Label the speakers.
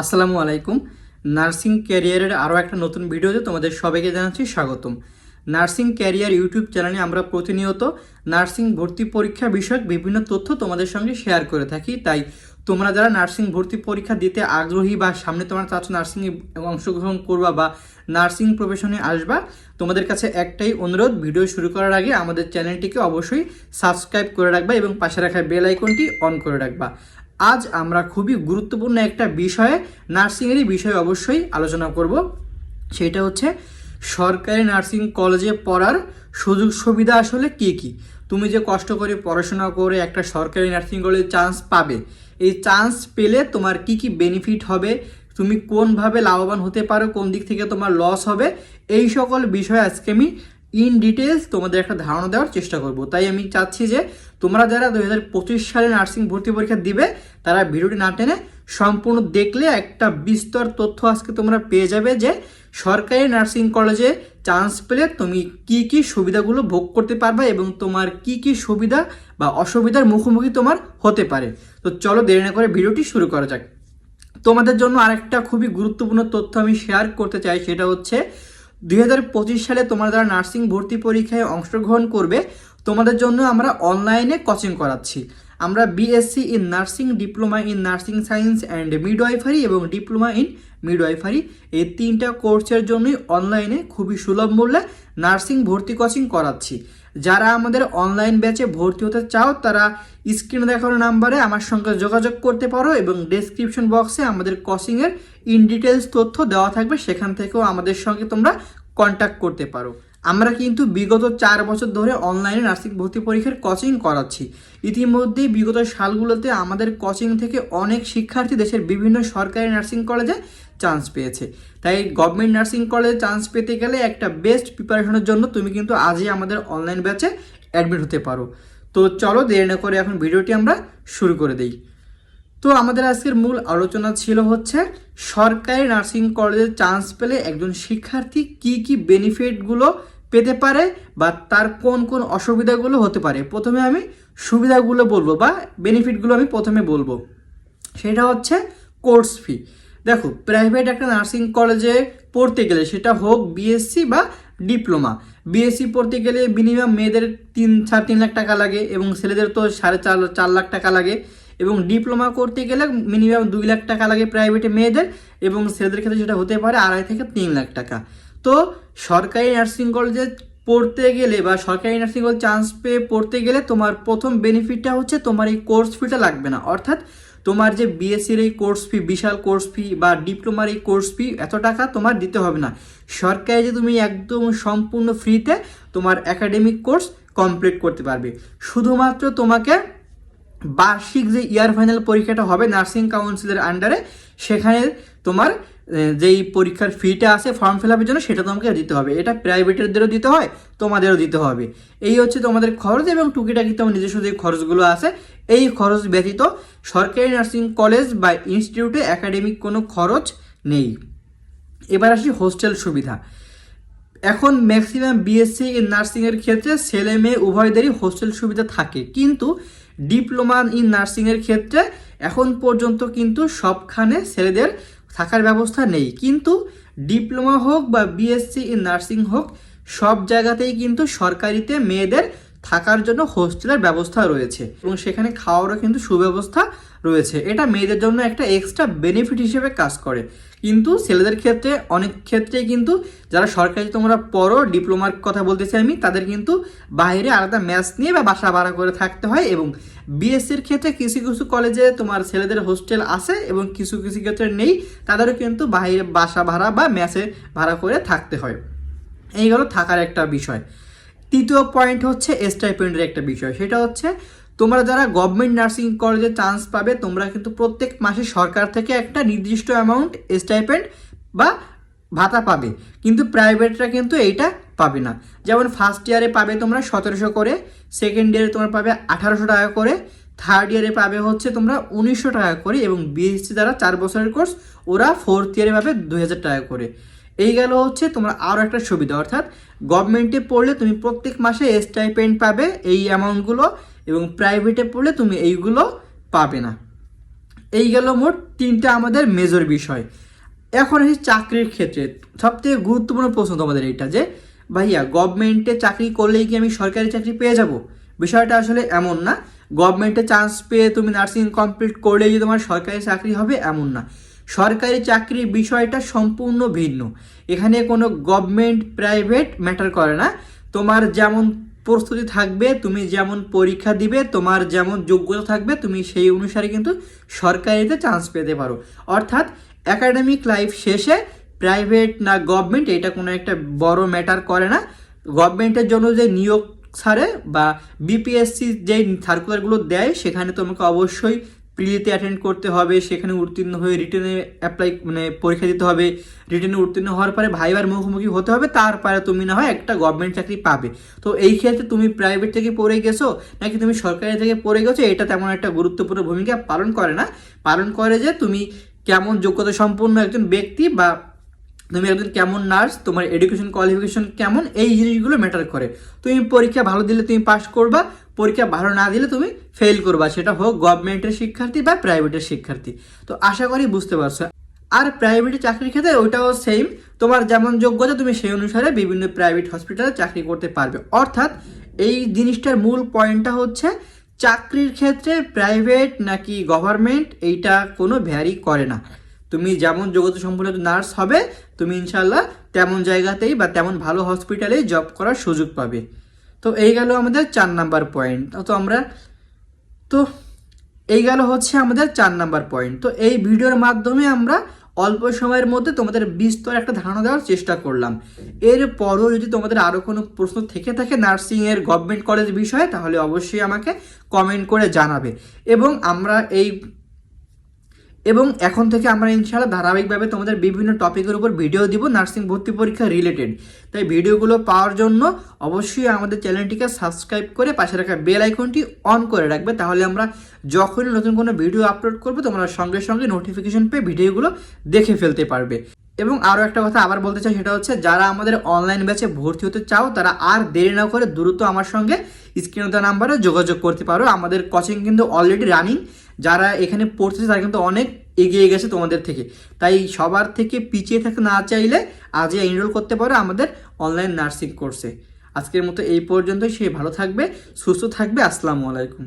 Speaker 1: আসসালামু আলাইকুম। নার্সিং ক্যারিয়ারের আরও একটা নতুন ভিডিওতে তোমাদের সবাইকে জানাচ্ছি স্বাগতম। নার্সিং ক্যারিয়ার ইউটিউব চ্যানেলে আমরা প্রতিনিয়ত নার্সিং ভর্তি পরীক্ষা বিষয়ক বিভিন্ন তথ্য তোমাদের সঙ্গে শেয়ার করে থাকি। তাই তোমরা যারা নার্সিং ভর্তি পরীক্ষা দিতে আগ্রহী বা সামনে তোমরা চাচ্ছ নার্সিংয়ে অংশগ্রহণ করবা বা নার্সিং প্রফেশনে আসবা, তোমাদের কাছে একটাই অনুরোধ, ভিডিও শুরু করার আগে আমাদের চ্যানেলটিকে অবশ্যই সাবস্ক্রাইব করে রাখবা এবং পাশে রাখা বেল আইকনটি অন করে রাখবা। আজ আমরা খুবই গুরুত্বপূর্ণ একটা বিষয়ে, নার্সিংয়েরই বিষয়ে অবশ্যই আলোচনা করব। সেটা হচ্ছে, সরকারি নার্সিং কলেজে পড়ার সুযোগ সুবিধা আসলে কি কি? তুমি যে কষ্ট করে পড়াশোনা করে একটা সরকারি নার্সিং কলেজে চান্স পাবে, এই চান্স পেলে তোমার কি কি বেনিফিট হবে? তুমি কোনভাবে লাভবান হতে পারো? কোন দিক থেকে তোমার লস হবে? এই সকল বিষয়ে আজকে আমি ইন ডিটেলস তোমাদের একটা ধারণা দেওয়ার চেষ্টা করব। তাই আমি চাচ্ছি যে তোমরা যারা দুই হাজার পঁচিশ সালে নার্সিং ভর্তি পরীক্ষা দিবে, তারা ভিডিওটি না টেনে সম্পূর্ণ দেখলে একটা বিস্তর তথ্য আজকে তোমরা পেয়ে যাবে যে সরকারি নার্সিং কলেজে চান্স পেলে তুমি কি কি সুবিধাগুলো ভোগ করতে পারবে এবং তোমার কি কি সুবিধা বা অসুবিধার মুখোমুখি তোমার হতে পারে। তো চলো দেরি না করে ভিডিওটি শুরু করা যাক। তোমাদের জন্য আরেকটা খুবই গুরুত্বপূর্ণ তথ্য আমি শেয়ার করতে চাই, সেটা হচ্ছে দুই হাজার পঁচিশ সালে তোমরা যারা নার্সিং ভর্তি পরীক্ষায় অংশগ্রহণ করবে, তোমাদের জন্য আমরা অনলাইনে কোচিং করাচ্ছি। আমরা BSc in nursing diploma in nursing science and midwifery এবং ডিপ্লোমা ইন মিডওয়াইফারি এই তিনটা কোর্সের জন্যই অনলাইনে খুবই সুলভ মূল্যে নার্সিং ভর্তি কোচিং করাচ্ছি। যারা আমাদের অনলাইন ব্যাচে ভর্তি হতে চাও, তারা স্ক্রিনে দেখানো নাম্বারে আমার সঙ্গে যোগাযোগ করতে পারো এবং ডেসক্রিপশন বক্সে আমাদের কোচিংয়ের ইন ডিটেলস তথ্য দেওয়া থাকবে, সেখান থেকেও আমাদের সঙ্গে তোমরা কন্ট্যাক্ট করতে পারো। আমরা কিন্তু বিগত চার বছর ধরে অনলাইনে নার্সিং ভর্তি পরীক্ষার কোচিং করাচ্ছি। ইতিমধ্যেই বিগত সালগুলোতে আমাদের কোচিং থেকে অনেক শিক্ষার্থী দেশের বিভিন্ন সরকারি নার্সিং কলেজে চান্স পেয়েছে। তাই গভর্নমেন্ট নার্সিং কলেজে চান্স পেতে গেলে একটা বেস্ট প্রিপারেশনের জন্য তুমি কিন্তু আজই আমাদের অনলাইন ব্যাচে অ্যাডমিট হতে পারো। তো চলো দেরি না করে এখন ভিডিওটি আমরা শুরু করে দিই। তো আমাদের আজকের মূল আলোচনা ছিল হচ্ছে, সরকারি নার্সিং কলেজে চান্স পেলে একজন শিক্ষার্থী কি কি বেনিফিটগুলো পেতে পারে বা তার কোন কোন অসুবিধাগুলো হতে পারে। প্রথমে আমি সুবিধাগুলো বলব বা বেনিফিটগুলো আমি প্রথমে বলব। সেটা হচ্ছে কোর্স ফি দেখো প্রাইভেট একটা নার্সিং কলেজে পড়তে গেলে সেটা হোক বিএসসি বা ডিপ্লোমা বিএসসি পড়তে গেলে মিনিমাম মেয়েদের তিন, সাড়ে তিন লাখ টাকা লাগে এবং ছেলেদের তো সাড়ে চার চার লাখ টাকা লাগে। এবং ডিপ্লোমা করতে গেলে মিনিমাম দুই লাখ টাকা লাগে প্রাইভেটে মেয়েদের এবং ছেলেদের ক্ষেত্রে সেটা হতে পারে আড়াই থেকে তিন লাখ টাকা। তো সরকারি নার্সিং কলেজে পড়তে গেলে বা সরকারি নার্সিং কলেজ চান্স পেয়ে পড়তে গেলে তোমার প্রথম বেনিফিটটা হচ্ছে তোমার এই কোর্স ফিটা লাগবে না। অর্থাৎ তোমার যে বিএসসির এই কোর্স ফি বিশাল কোর্স ফি বা ডিপ্লোমার এই কোর্স ফি এত টাকা তোমার দিতে হবে না। সরকারি যে তুমি একদম সম্পূর্ণ ফ্রিতে তোমার একাডেমিক কোর্স কমপ্লিট করতে পারবে। শুধুমাত্র তোমাকে বার্ষিক যে ইয়ার ফাইনাল পরীক্ষাটা হবে নার্সিং কাউন্সিলের আন্ডারে, সেখানে তোমার যেই পরীক্ষার ফিটা আছে, ফর্ম ফিল আপের জন্য সেটা তোমাকে দিতে হবে। এটা প্রাইভেটেরদেরও দিতে হয়, তোমাদেরও দিতে হবে। এই হচ্ছে তোমাদের খরচ এবং টুকিটাকি তোমার নিজস্ব যে খরচগুলো আছে, এই খরচ ব্যতীত সরকারি নার্সিং কলেজ বা ইনস্টিটিউটে একাডেমিক কোনো খরচ নেই। এবার আসি হোস্টেল সুবিধা। এখন ম্যাক্সিমাম বিএসসি নার্সিংয়ের ক্ষেত্রে ছেলে মেয়ে উভয়দেরই হোস্টেল সুবিধা থাকে। কিন্তু ডিপ্লোমা ইন নার্সিংয়ের ক্ষেত্রে এখন পর্যন্ত কিন্তু সবখানে ছেলেদের থাকার ব্যবস্থা নেই। কিন্তু ডিপ্লোমা হোক বা বিএসসি ইন নার্সিং হোক, সব জায়গাতেই কিন্তু সরকারিতে মেয়েদের থাকার জন্য হোস্টেলের ব্যবস্থা রয়েছে এবং সেখানে খাওয়ারও কিন্তু সুব্যবস্থা রয়েছে। এটা মেয়েদের জন্য একটা এক্সট্রা বেনিফিট হিসেবে কাজ করে। কিন্তু ছেলেদের ক্ষেত্রে, অনেক ক্ষেত্রেই কিন্তু যারা সরকারি তোমরা পড়ো, ডিপ্লোমার কথা বলতেছি আমি, তাদের কিন্তু বাইরে আলাদা ম্যাচ নিয়ে বা বাসা ভাড়া করে থাকতে হয় এবং বিএসসির ক্ষেত্রে কিছু কিছু কলেজে তোমার ছেলেদের হোস্টেল আছে এবং কিছু কিছু ক্ষেত্রে নেই, তাদেরও কিন্তু বাইরে বাসা ভাড়া বা ম্যাচে ভাড়া করে থাকতে হয়। এই হলো থাকার একটা বিষয়। তৃতীয় পয়েন্ট হচ্ছে স্টাইপেন্ডের একটা বিষয়। সেটা হচ্ছে, তোমরা যারা গভর্নমেন্ট নার্সিং কলেজে চান্স পাবে, তোমরা কিন্তু প্রত্যেক মাসে সরকার থেকে একটা নির্দিষ্ট অ্যামাউন্ট স্টাইপেন্ড বা ভাতা পাবে। কিন্তু প্রাইভেটরা কিন্তু এইটা পাবে না। যেমন ফার্স্ট ইয়ারে পাবে তোমরা সতেরোশো করে সেকেন্ড ইয়ারে তোমরা পাবে আঠারোশো টাকা করে থার্ড ইয়ারে পাবে হচ্ছে তোমরা উনিশশো টাকা করে এবং বিএসসি যারা চার বছরের কোর্স ওরা ফোর্থ ইয়ারে পাবে দু হাজার টাকা করে। এই গেল হচ্ছে তোমার আরও একটা সুবিধা, অর্থাৎ গভর্নমেন্টে পড়লে তুমি প্রত্যেক মাসে স্টাইপেন্ড পাবে এই অ্যামাউন্টগুলো এবং প্রাইভেটে পড়লে তুমি এইগুলো পাবে না। এই গেল মোট তিনটা আমাদের মেজর বিষয়। এখন এই চাকরির ক্ষেত্রে। সবথেকে গুরুত্বপূর্ণ প্রশ্ন তোমাদের এইটা যে, ভাইয়া গভর্নমেন্টে চাকরি করলেই কি আমি সরকারি চাকরি পেয়ে যাব? বিষয়টা আসলে এমন না। গভর্নমেন্টে চান্স পেয়ে তুমি নার্সিং কমপ্লিট করলেই যে তোমার সরকারি চাকরি হবে এমন না। সরকারি চাকরির বিষয়টা সম্পূর্ণ ভিন্ন। এখানে কোনো গভর্নমেন্ট প্রাইভেট ম্যাটার করে না। তোমার যেমন প্রস্তুতি থাকবে, তুমি যেমন পরীক্ষা দিবে, তোমার যেমন যোগ্যতা থাকবে, তুমি সেই অনুসারে কিন্তু সরকারিতে চান্স পেতে পারো। অর্থাৎ একাডেমিক লাইফ শেষে প্রাইভেট না গভর্নমেন্ট এটা কোনো একটা বড় ম্যাটার করে না। গভর্নমেন্টের জন্য যে নিয়োগ ছাড়ে বা বিপিএসসি যে সার্কুলারগুলো দেয়, সেখানে তোমাকে অবশ্যই প্রিলিতে অ্যাটেন্ড করতে হবে, সেখানে উত্তীর্ণ হয়ে রিটার্নে অ্যাপ্লাই মানে পরীক্ষা দিতে হবে। রিটার্নে উত্তীর্ণ হওয়ার পরে ভাইবার মুখোমুখি হতে হবে, তারপরে তুমি না হয় একটা গভর্নমেন্ট চাকরি পাবে। তো এই ক্ষেত্রে তুমি প্রাইভেট থেকে পড়ে গেছো, নাকি তুমি সরকারি থেকে পড়ে গেছো, এটা তেমন একটা গুরুত্বপূর্ণ ভূমিকা পালন করে না। পালন করে যে তুমি কেমন যোগ্যতা সম্পন্ন একজন ব্যক্তি বা তুমি একজন কেমন নার্স, তোমার এডুকেশন কোয়ালিফিকেশন কেমন, এই জিনিসগুলো ম্যাটার করে। তুমি পরীক্ষা ভালো দিলে তুমি পাস করবা, পরীক্ষা ভালো না দিলে তুমি ফেল করবা। সেটা হোক গভর্নমেন্টের শিক্ষার্থী বা প্রাইভেটের শিক্ষার্থী। তো আশা করি বুঝতে পারছ। আর প্রাইভেটে চাকরির ক্ষেত্রে ওইটাও সেম তোমার যেমন যোগ্যতা, তুমি সেই অনুসারে বিভিন্ন প্রাইভেট হসপিটালে চাকরি করতে পারবে। অর্থাৎ এই জিনিসটার মূল পয়েন্টটা হচ্ছে চাকরির ক্ষেত্রে প্রাইভেট নাকি গভর্নমেন্ট এইটা কোনো ভ্যারি করে না। তুমি যেমন যোগ্যতা সম্পন্ন নার্স হবে, তুমি ইনশাল্লাহ তেমন জায়গাতেই বা তেমন ভালো হসপিটালেই জব করার সুযোগ পাবে। তো এই গেল আমাদের চার নাম্বার পয়েন্ট। তো আমরা, তো এই গেল হচ্ছে আমাদের চার নাম্বার পয়েন্ট। তো এই ভিডিওর মাধ্যমে আমরা অল্প সময়ের মধ্যে তোমাদের বিস্তর একটা ধারণা দেওয়ার চেষ্টা করলাম। এরপরও যদি তোমাদের আরও কোনো প্রশ্ন থেকে থাকে নার্সিংয়ের গভর্নমেন্ট কলেজ বিষয়ে, তাহলে অবশ্যই আমাকে কমেন্ট করে জানাবে। এবং আমরা এই এবং এখন থেকে আমরা ইনশাআল্লাহ ধারাবাহিকভাবে তোমাদের বিভিন্ন টপিকের উপর ভিডিও দিব নার্সিং ভর্তি পরীক্ষা রিলেটেড তাই ভিডিওগুলো পাওয়ার জন্য অবশ্যই আমাদের চ্যানেলটিকে সাবস্ক্রাইব করে পাশে রাখা বেল আইকনটি অন করে রাখবে। তাহলে আমরা যখনই নতুন কোনো ভিডিও আপলোড করব, তোমরা সঙ্গে সঙ্গে নোটিফিকেশন পেয়ে ভিডিওগুলো দেখে ফেলতে পারবে। এবং আরও একটা কথা আবার বলতে চাই, সেটা হচ্ছে যারা আমাদের অনলাইন ব্যাচে ভর্তি হতে চাও, তারা আর দেরি না করে দ্রুত আমার সঙ্গে স্ক্রিনে দেওয়া নাম্বারে যোগাযোগ করতে পারো। আমাদের কোচিং কিন্তু অলরেডি রানিং যারা এখানে পড়তেছে, তারা কিন্তু অনেক এগিয়ে গেছে তোমাদের থেকে। তাই সবার থেকে পিছিয়ে থাকতে না চাইলে আজই এনরোল করতে পারো আমাদের অনলাইন নার্সিং কোর্সে আজকের মতো এই পর্যন্তই, সে ভালো থাকবে, সুস্থ থাকবে, আসসালামু আলাইকুম।